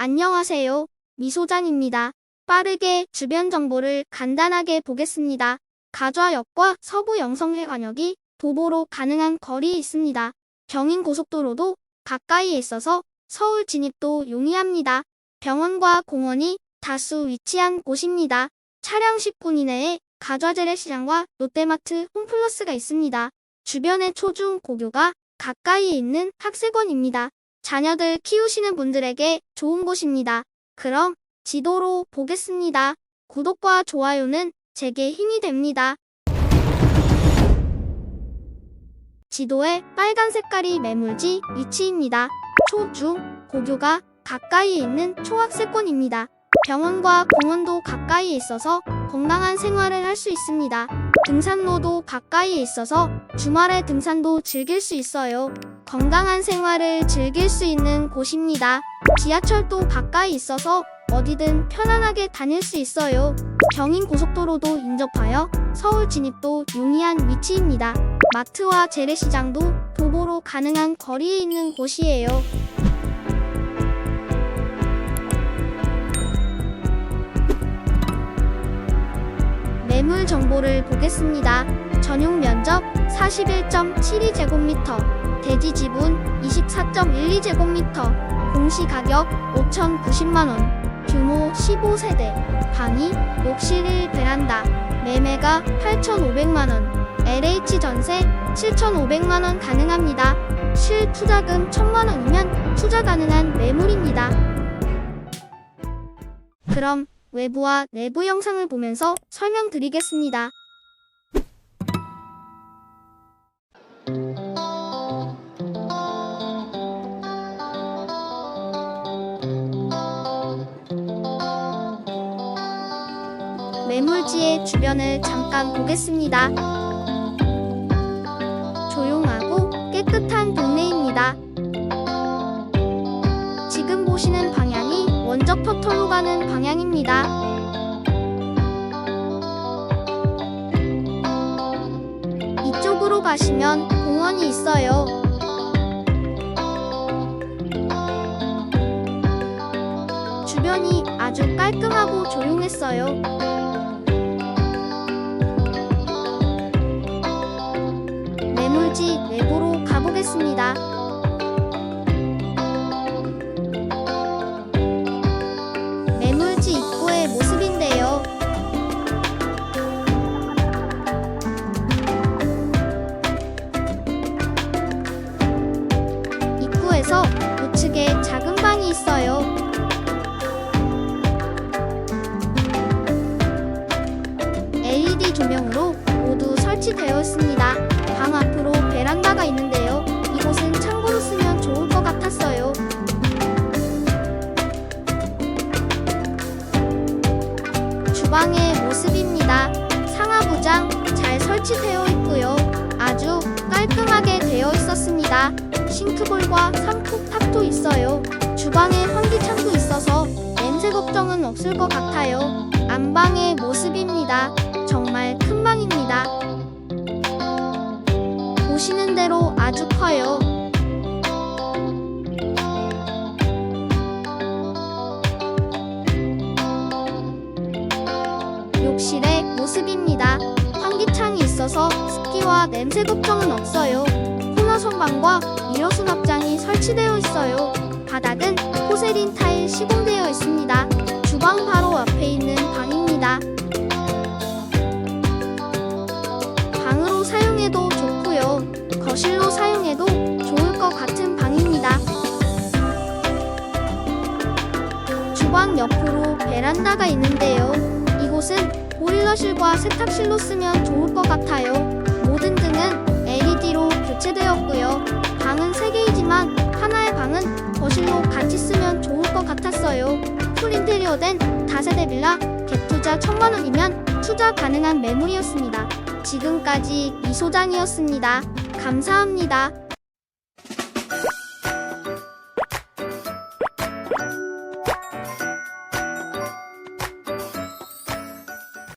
안녕하세요. 미소장입니다. 빠르게 주변 정보를 간단하게 보겠습니다. 가좌역과 서부 영성해관역이 도보로 가능한 거리에 있습니다. 경인고속도로도 가까이에 있어서 서울 진입도 용이합니다. 병원과 공원이 다수 위치한 곳입니다. 차량 10분 이내에 가좌재래시장과 롯데마트 홈플러스가 있습니다. 주변에 초중 고교가 가까이에 있는 학생원입니다. 자녀들 키우시는 분들에게 좋은 곳입니다. 그럼 지도로 보겠습니다. 구독과 좋아요는 제게 힘이 됩니다. 지도에 빨간 색깔이 매물지 위치입니다. 초, 중, 고교가 가까이에 있는 초학생권입니다. 병원과 공원도 가까이에 있어서 건강한 생활을 할 수 있습니다. 등산로도 가까이에 있어서 주말에 등산도 즐길 수 있어요. 건강한 생활을 즐길 수 있는 곳입니다. 지하철도 가까이 있어서 어디든 편안하게 다닐 수 있어요. 경인 고속도로도 인접하여 서울 진입도 용이한 위치입니다. 마트와 재래시장도 도보로 가능한 거리에 있는 곳이에요. 정보를 보겠습니다. 전용 면적 41.72제곱미터, 대지 지분 24.12제곱미터, 공시 가격 5,090만원, 규모 15세대, 방이 욕실 1 베란다, 매매가 8,500만원, LH 전세 7,500만원 가능합니다. 실 투자금 1,000만원이면 투자 가능한 매물입니다. 그럼 외부와 내부 영상을 보면서 설명드리겠습니다. 매물지의 주변을 잠깐 보겠습니다. 조용하고 깨끗한 동네입니다. 지금 보시는 방향이 원적 터터로 가는 방향 입니다. 이쪽으로 가시면 공원이 있어요. 주변이 아주 깔끔하고 조용했어요. 매물지 내부로 가보겠습니다. 설치되어 있습니다. 방 앞으로 베란다가 있는데요. 이곳은 창고로 쓰면 좋을 것 같았어요. 주방의 모습입니다. 상하부장 잘 설치되어 있고요. 아주 깔끔하게 되어 있었습니다. 싱크볼과 상품탑도 있어요. 주방에 환기창도 있어서 냄새 걱정은 없을 것 같아요. 안방의 모습입니다. 정말 큰 방입니다. 보시는 대로 아주 커요. 욕실의 모습입니다. 환기창이 있어서 습기와 냄새 걱정은 없어요. 코너 선반과 미러 수납장이 설치되어 있어요. 바닥은 포세린 타일 시공되어 있습니다. 주방 바로 앞에 있는 주방 옆으로 베란다가 있는데요. 이곳은 보일러실과 세탁실로 쓰면 좋을 것 같아요. 모든 등은 LED로 교체되었고요. 방은 3개이지만 하나의 방은 거실로 같이 쓰면 좋을 것 같았어요. 풀 인테리어된 다세대 빌라 갭투자 1000만원이면 투자 가능한 매물이었습니다. 지금까지 이소장이었습니다. 감사합니다.